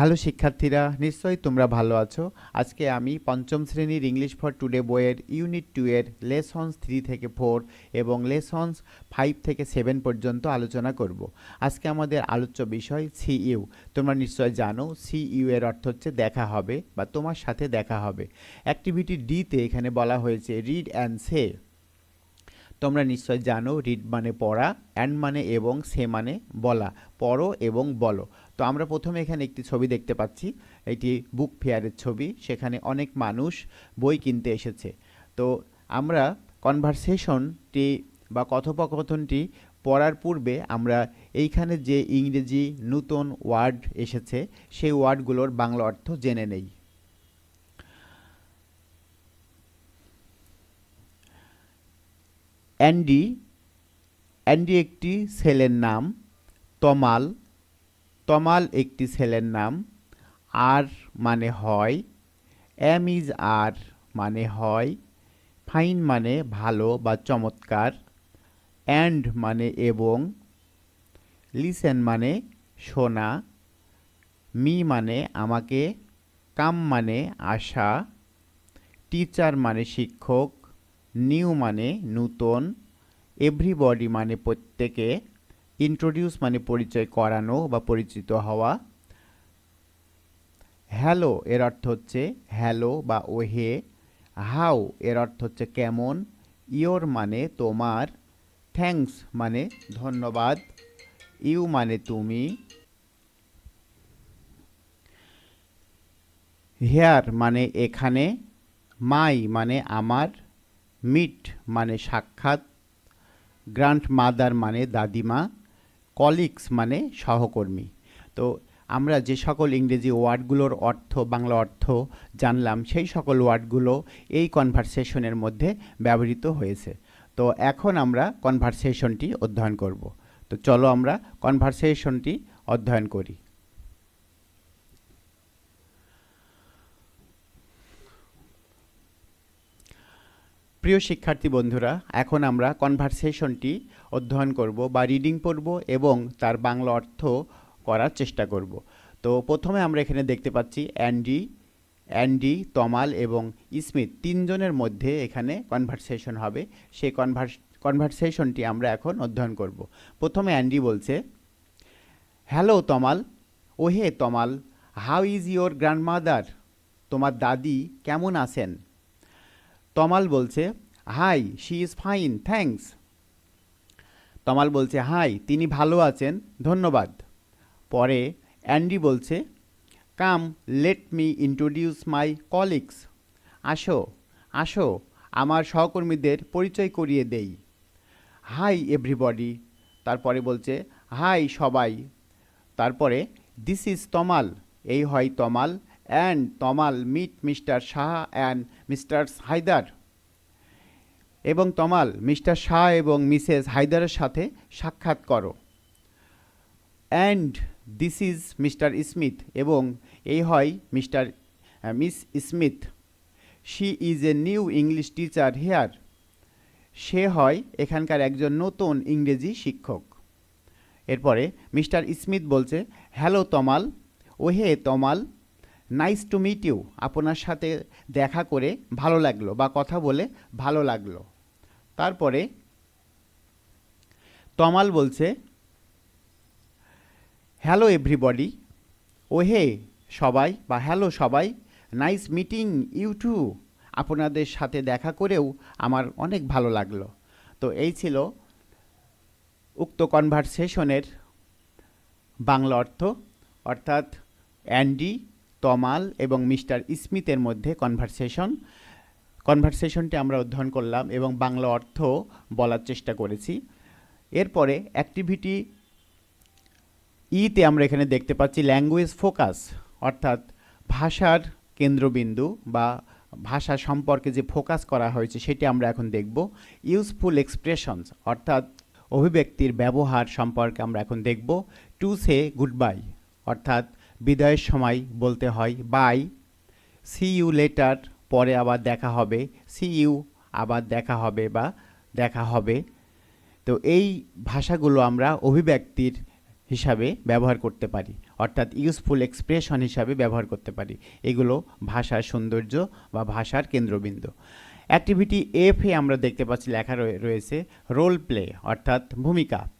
Hello শিক্ষার্থীরা, নিশ্চয়ই তোমরা ভালো আছো। আজকে আমি পঞ্চম শ্রেণির ইংলিশ ফর টুডে বইয়ের ইউনিট টু এর লেসন্স থ্রি থেকে ফোর এবং লেসন্স ফাইভ থেকে সেভেন পর্যন্ত আলোচনা করব। আজকে আমাদের আলোচ্য বিষয় সি ইউ তোমরা নিশ্চয় জানো সি ইউ এর অর্থ হচ্ছে দেখা হবে বা তোমার সাথে দেখা হবে। অ্যাক্টিভিটি ডিতে এখানে বলা হয়েছে রিড অ্যান্ড সে তোমরা নিশ্চয় জানো রিড মানে পড়া অ্যান্ড মানে এবং সে মানে বলা, পড়ো এবং বলো। তো আমরা প্রথমে এখানে একটি ছবি দেখতে পাচ্ছি, এটি বুক ফেয়ারের ছবি, সেখানে অনেক মানুষ বই কিনতে এসেছে। তো আমরা কনভারসেশনটি বা কথোপকথনটি পড়ার পূর্বে আমরা এইখানে যে ইংরেজি নূতন ওয়ার্ড এসেছে, সেই ওয়ার্ডগুলোর বাংলা অর্থ জেনে নেই। অ্যান্ডি অ্যান্ডি একটি ছেলের নাম, তমাল তমাল একটি ছেলের নাম, আর মানে হয়, এম ইজ আর মানে হয়, ফাইন মানে ভালো বা চমৎকার, অ্যান্ড মানে এবং, লিসেন মানে শোনা মি মানে আমাকে, কাম মানে আশা, টিচার মানে শিক্ষক নিউ মানে নূতন এভরিবডি মানে প্রত্যেকে ইন্ট্রোডিউস মানে পরিচয় করানো বা পরিচিত হওয়া। হ্যালো এর অর্থ হচ্ছে হ্যালো বা ওহে। হাউ এর অর্থ হচ্ছে কেমন। ইয়োর মানে তোমার। থ্যাঙ্কস মানে ধন্যবাদ। ইউ মানে তুমি। হেয়ার মানে এখানে। মাই মানে আমার। মিট মানে সাক্ষাৎ গ্র্যান্ড মাদার মানে দাদিমা, কলিগস মানে সহকর্মী। তো আমরা যে সকল ইংরেজি ওয়ার্ডগুলোর অর্থ, বাংলা অর্থ জানলাম, সেই সকল ওয়ার্ডগুলো এই কনভারসেশনের মধ্যে ব্যবহৃত হয়েছে। তো এখন আমরা কনভারসেশনটি অধ্যয়ন করব। তো চলো আমরা কনভারসেশনটি অধ্যয়ন করি। প্রিয় শিক্ষার্থী বন্ধুরা, এখন আমরা কনভারসেশনটি অধ্যয়ন করব বা রিডিং পড়ব এবং তার বাংলা অর্থ করার চেষ্টা করব। তো প্রথমে আমরা এখানে দেখতে পাচ্ছি অ্যান্ডি অ্যান্ডি, তমাল এবং স্মিথ তিনজনের মধ্যে এখানে কনভারসেশন হবে। সেই কনভার্স কনভারসেশনটি আমরা এখন অধ্যয়ন করব। প্রথমে অ্যান্ডি বলছে, হ্যালো তমাল, ওহে Tamal, how is your grandmother? তোমার দাদি কেমন আছেন? তমাল বলছে, hi she is fine thanks Tamal বলছে, হাই, তিনি ভালো আছেন, ধন্যবাদ। পরে অ্যান্ডি বলছে, come, let me introduce my colleagues. আসো আসো, আমার সহকর্মীদের পরিচয় করিয়ে দেই। Hi, everybody. তারপরে বলছে, হাই, সবাই। তারপরে, দিস ইজ তমাল। এই হয় Tamal. And Tamal, meet mister Shah and mister Haidar. এবং তমাল, মিস্টার শাহ এবং মিসেস হায়দারের সাথে সাক্ষাৎ করো। And this is mister Smith এবং এই হয় mister miss Smith. She is a new English teacher here. সে হয় এখানকার একজন নতুন ইংরেজি শিক্ষক। এরপরে মিস্টার স্মিথ বলছে, হ্যালো তমাল, ওহে Tamal nice to meet you আপনার সাথে দেখা করে ভালো লাগল বা কথা বলে ভালো লাগল। তারপরে তমাল বলছে হ্যালো এভরিবডি ওহে, সবাই বা হ্যালো, সবাই। নাইস মিটিং ইউ টু আপনাদের সাথে দেখা করেও আমার অনেক ভালো লাগল। তো এই ছিল উক্ত কনভারসেশনের বাংলা অর্থ। অর্থাৎ অ্যান্ডি তমাল এবং মিস্টার স্মিথের মধ্যে কনভারসেশন কনভারসেশনটি আমরা অধ্যয়ন করলাম এবং বাংলা অর্থ বলার চেষ্টা করেছি। এরপরে অ্যাক্টিভিটি ইতে আমরা এখানে দেখতে পাচ্ছি ল্যাঙ্গুয়েজ ফোকাস অর্থাৎ ভাষার কেন্দ্রবিন্দু বা ভাষা সম্পর্কে যে ফোকাস করা হয়েছে সেটি আমরা এখন দেখব। ইউজফুল এক্সপ্রেশনস অর্থাৎ অভিব্যক্তির ব্যবহার সম্পর্কে আমরা এখন দেখব। টু সে গুড বাই অর্থাৎ বিদায়ের সময় বলতে হয়, বাই, সি ইউ লেটার, পরে আবার দেখা হবে, সি ইউ আবার দেখা হবে বা দেখা হবে। তো এই ভাষাগুলো আমরা অভিব্যক্তির হিসাবে ব্যবহার করতে পারি, অর্থাৎ ইউজফুল এক্সপ্রেশন হিসাবে ব্যবহার করতে পারি। এগুলো ভাষার সৌন্দর্য বা ভাষার কেন্দ্রবিন্দু। অ্যাক্টিভিটি এফ আমরা দেখতে পাচ্ছি লেখা রয়ে- রয়েছে রোল প্লে অর্থাৎ ভূমিকা।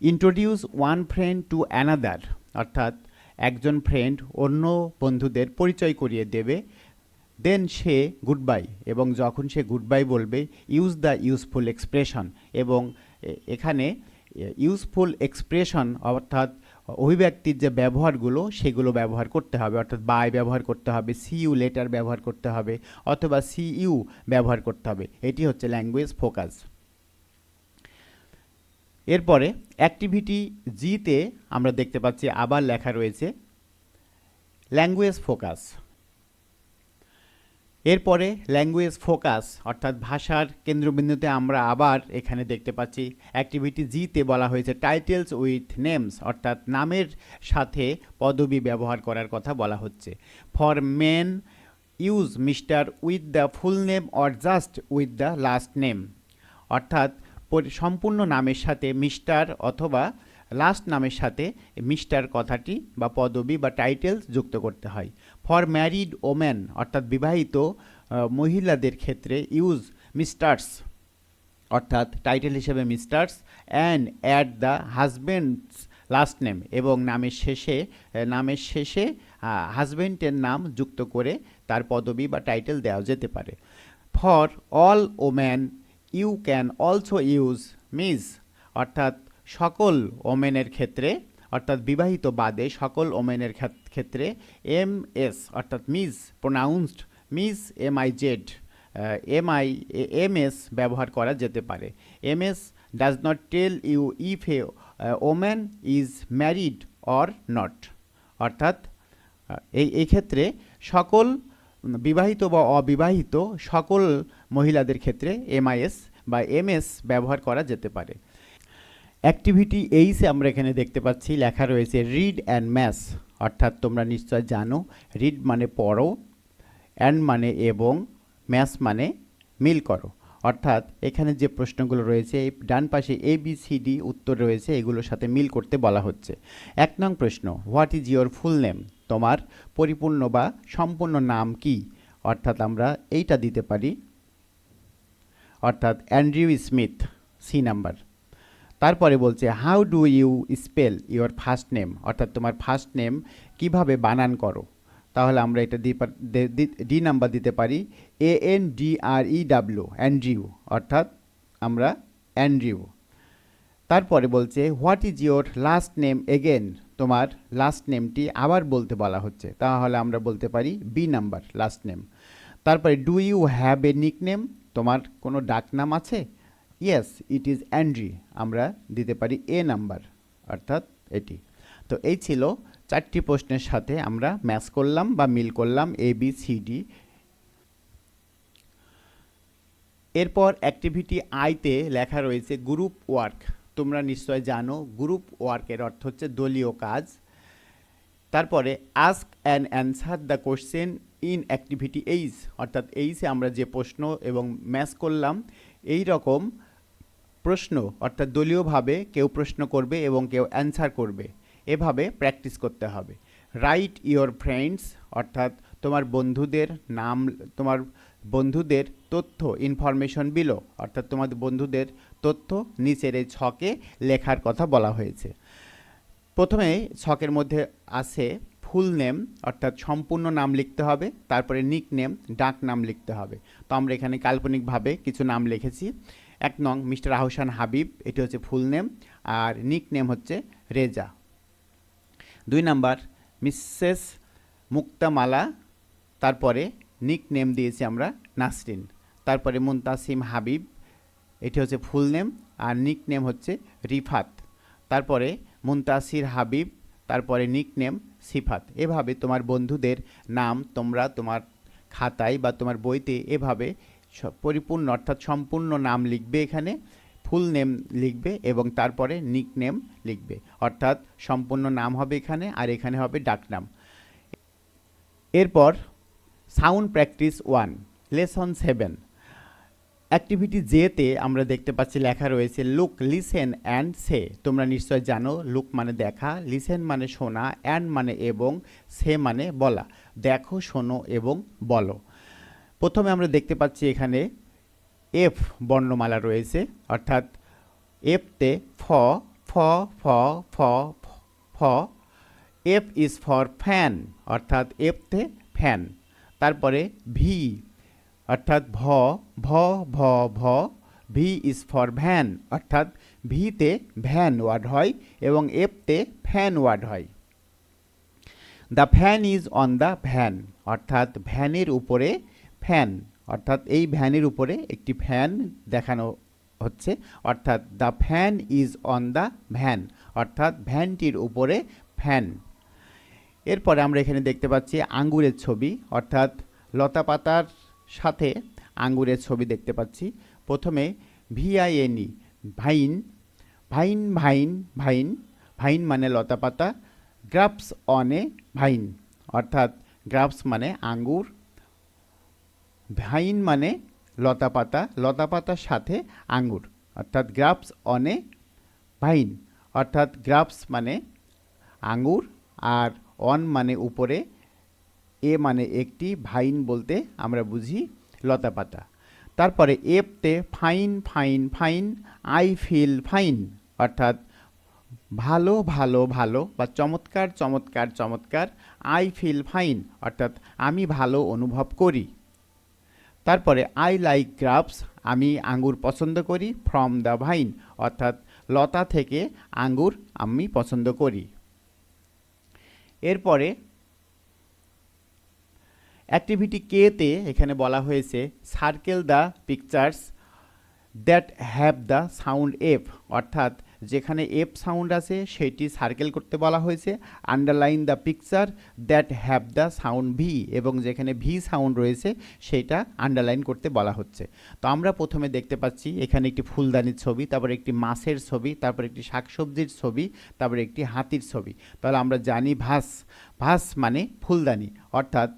Introduce one friend to another অর্থাৎ একজন ফ্রেন্ড অন্য বন্ধুদের পরিচয় করিয়ে দেবে দেন সে গুড বাই এবং যখন সে গুড বাই বলবে ইউজ দ্য ইউজফুল এক্সপ্রেশন এবং এখানে ইউজফুল এক্সপ্রেশন অর্থাৎ অভিব্যক্তির যে ব্যবহারগুলো, সেগুলো ব্যবহার করতে হবে। অর্থাৎ বাই ব্যবহার করতে হবে সি ইউ লেটার ব্যবহার করতে হবে, অথবা সি ইউ ব্যবহার করতে হবে। এটি হচ্ছে ল্যাঙ্গুয়েজ ফোকাস এরপরে অ্যাক্টিভিটি জিতে আমরা দেখতে পাচ্ছি আবার লেখা রয়েছে ল্যাঙ্গুয়েজ ফোকাস এরপরে ল্যাঙ্গুয়েজ ফোকাস অর্থাৎ ভাষার কেন্দ্রবিন্দুতে আমরা আবার এখানে দেখতে পাচ্ছি অ্যাক্টিভিটি জিতে বলা হয়েছে টাইটেলস উইথ নেমস অর্থাৎ নামের সাথে পদবি ব্যবহার করার কথা বলা হচ্ছে। For men use mister with the full name or just with the last name অর্থাৎ সম্পূর্ণ নামের সাথে মিস্টার অথবা লাস্ট নামের সাথে মিস্টার কথাটি বা পদবি বা টাইটেলস যুক্ত করতে হয়। ফর ম্যারিড ওম্যান অর্থাৎ বিবাহিত মহিলাদের ক্ষেত্রে ইউজ মিস্টার্স অর্থাৎ টাইটেল হিসেবে Mrs and at the husband's last name এবং নামের শেষে নামের শেষে হাজব্যান্ডের নাম যুক্ত করে তার পদবি বা টাইটেল দেওয়া যেতে পারে। For all woman you can also use miss অর্থাৎ সকল ওমেনের ক্ষেত্রে, অর্থাৎ বিবাহিত বাদে সকল ওমেনের ক্ষেত্রে এম এস অর্থাৎ miss pronounced miss M I Z M I M S ব্যবহার করা যেতে পারে। M S does not tell you if a woman is married or not অর্থাৎ এই ক্ষেত্রে সকল বিবাহিত বা অবিবাহিত সকল মহিলাদের ক্ষেত্রে এমআইএস বা এমএস ব্যবহার করা যেতে পারে। অ্যাক্টিভিটি এইসে আমরা এখানে দেখতে পাচ্ছি, লেখা রয়েছে রিড অ্যান্ড ম্যাস অর্থাৎ তোমরা নিশ্চয় জানো, রিড মানে পড়ো, অ্যান্ড মানে এবং ম্যাস মানে মিল করো। অর্থাৎ এখানে যে প্রশ্নগুলো রয়েছে, ডান পাশে এ, বি, সি, ডি উত্তর রয়েছে, এগুলোর সাথে মিল করতে বলা হচ্ছে। এক নং প্রশ্ন, what is your full name? তোমার পরিপূর্ণ বা সম্পূর্ণ নাম কি? অর্থাৎ আমরা এইটা দিতে পারি। অর্থাৎ অ্যান্ড্রিউ স্মিথ, সি নাম্বার। তারপরে বলছে, how do you spell your first name? অর্থাৎ তোমার ফার্স্ট নেম কীভাবে বানান করো? তাহলে আমরা এটা ডি নাম্বার দিতে পারি। A N D R E W, Andrew. অর্থাৎ আমরা অ্যান্ড্রিউ। তারপরে বলছে what is your last name again তোমার লাস্ট নেমটি আবার বলতে বলা হচ্ছে। তাহলে আমরা বলতে পারি বি নাম্বার লাস্ট নেম তারপরে do you have a nickname তোমার কোনো ডাকনাম আছে? ইয়েস ইট ইজ অ্যান্ড্রি আমরা দিতে পারি এ নাম্বার অর্থাৎ এটি। তো এই ছিল চারটি প্রশ্নের সাথে আমরা ম্যাচ করলাম বা মিল করলাম এ বি সি ডি এরপর অ্যাক্টিভিটি আইতে লেখা রয়েছে গ্রুপ ওয়ার্ক তোমরা নিশ্চয় জানো গ্রুপ ওয়ার্কের অর্থ হচ্ছে দলীয় কাজ। তারপরে ask and answer the question in activity এইস অর্থাৎ এইসে আমরা যে প্রশ্ন এবং ম্যাচ করলাম, এই রকম প্রশ্ন, অর্থাৎ দলীয়ভাবে কেউ প্রশ্ন করবে এবং কেউ অ্যান্সার করবে। এভাবে প্র্যাকটিস করতে হবে। রাইট ইওর ফ্রেন্ডস অর্থাৎ তোমার বন্ধুদের নাম, তোমার বন্ধুদের তথ্য ইনফরমেশন বিলো অর্থাৎ তোমাদের বন্ধুদের তথ্য নিচের এই ছকে লেখার কথা বলা হয়েছে। প্রথমে ছকের মধ্যে আছে ফুল নেম অর্থাৎ সম্পূর্ণ নাম লিখতে হবে, তারপরে নিক নেম ডাক নাম লিখতে হবে। তো আমরা এখানে কাল্পনিকভাবে কিছু নাম লিখেছি। এক নং মিস্টার আহসান হাবিব, এটি হচ্ছে ফুল নেম আর নিক নেম হচ্ছে রেজা। দুই নাম্বার, মিসেস মুক্তামালা, তারপরে নিক নেম দিয়েছি আমরা নাসরিন। তারপরে মুনতাসিম হাবিব, এটি হচ্ছে ফুল নেম আর নিক নেম হচ্ছে রিফাত। তারপরে মুনতাসির হাবিব, তারপরে নিক নেম সিফাত। এভাবে তোমার বন্ধুদের নাম তোমরা তোমার খাতায় বা তোমার বইতে এভাবে পরিপূর্ণ অর্থাৎ সম্পূর্ণ নাম লিখবে এখানে ফুল নেম লিখবে এবং তারপরে নিক নেম লিখবে। অর্থাৎ সম্পূর্ণ নাম হবে এখানে আর এখানে হবে ডাকনাম। এরপর sound practice one, lesson seven. Activity জেতে আমরা দেখতে পাচ্ছি লেখা রয়েছে, লুক, লিসেন অ্যান্ড সে। তোমরা নিশ্চয় জানো, লুক মানে দেখা, লিসেন মানে শোনা, অ্যান্ড মানে এবং সে মানে বলা। দেখো, শোনো এবং বলো। প্রথমে আমরা দেখতে পাচ্ছি এখানে এফ বর্ণমালা রয়েছে, অর্থাৎ এফতে ফ ফ ফ ফ ফ এফ ইজ ফর ফ্যান, অর্থাৎ এফতে ফ্যান। তারপরে ভি, অর্থাৎ ভ ভ ভ ভ, ভি ইজ ফর ভ্যান অর্থাৎ ভিতে ভ্যান ওয়ার্ড হয় এবং এফতে ফ্যান ওয়ার্ড হয়। The fan is on the van অর্থাৎ ভ্যানের উপরে ফ্যান অর্থাৎ এই ভ্যানের উপরে একটি ফ্যান দেখানো হচ্ছে, অর্থাৎ the fan is on the van অর্থাৎ ভ্যানটির উপরে ফ্যান এরপরে আমরা এখানে দেখতে পাচ্ছি আঙ্গুরের ছবি, অর্থাৎ লতা পাতার সাথে আঙ্গুরের ছবি দেখতে পাচ্ছি। প্রথমে V I N E, vine vine vine vine vine মানে লতা পাতা গ্রাপস অনে ভাইন, অর্থাৎ গ্রাপস মানে আঙ্গুর, ভাইন মানে লতা পাতা লতা পাতার সাথে আঙ্গুর, অর্থাৎ গ্রাপস অনে ভাইন, অর্থাৎ গ্রাপস মানে আঙ্গুর, আর অন মানে উপরে, এ মানে একটি, ভাইন বলতে আমরা বুঝি লতা পাতা। তারপরে এফতে fine fine fine, I feel fine, অর্থাৎ ভালো ভালো ভালো বা চমৎকার চমৎকার চমৎকার, আই ফিল ফাইন, অর্থাৎ আমি ভালো অনুভব করি। তারপরে আই লাইক গ্রাফস আমি আঙ্গুর পছন্দ করি, ফ্রম দ্য ভাইন, অর্থাৎ লতা থেকে আঙ্গুর আমি পছন্দ করি। এরপরে অ্যাক্টিভিটি কেতে এখানে বলা হয়েছে circle the pictures that have the sound F অর্থাৎ যেখানে এফ সাউন্ড আছে, সেটি সার্কেল করতে বলা হয়েছে। Underline the picture that have the sound V এবং যেখানে ভি সাউন্ড রয়েছে, সেটা আন্ডারলাইন করতে বলা হচ্ছে। তো আমরা প্রথমে দেখতে পাচ্ছি, এখানে একটি ফুলদানির ছবি, তারপর একটি মাছের ছবি, তারপর একটি শাকসবজির ছবি, তারপর একটি হাতির ছবি। তাহলে আমরা জানি ভাস। ভাস মানে ফুলদানি, অর্থাৎ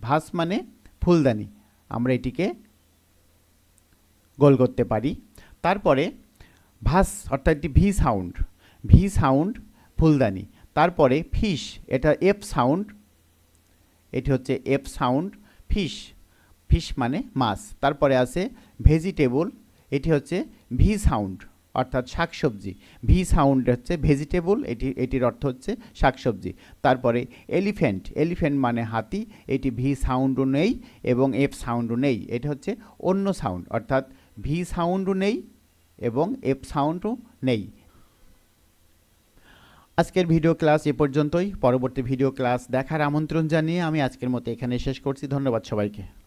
ভাস মানে ফুলদানি। আমরা এটিকে গোল করতে পারি। তারপরে ভাস অর্থাৎ একটি ভি সাউন্ড ভি সাউন্ড ফুলদানি। তারপরে ফিশ এটা এফ সাউন্ড, এটি হচ্ছে এফ সাউন্ড ফিশ ফিশ মানে মাছ। তারপরে আছে ভেজিটেবল, এটি হচ্ছে ভি সাউন্ড, অর্থাৎ শাকসবজি। ভি সাউন্ড হচ্ছে ভেজিটেবল, এটি, এটির অর্থ হচ্ছে শাকসবজি। তারপরে এলিফ্যান্ট এলিফ্যান্ট মানে হাতি, এটি ভি সাউন্ডও নেই এবং এফ সাউন্ডও নেই। এটা হচ্ছে অন্য সাউন্ড, অর্থাৎ ভি সাউন্ডও নেই এবং এফ সাউন্ডও নেই। আজকের ভিডিও ক্লাস এ পর্যন্তই। পরবর্তী ভিডিও ক্লাস দেখার আমন্ত্রণ জানিয়ে আমি আজকের মতো এখানে শেষ করছি। ধন্যবাদ সবাইকে।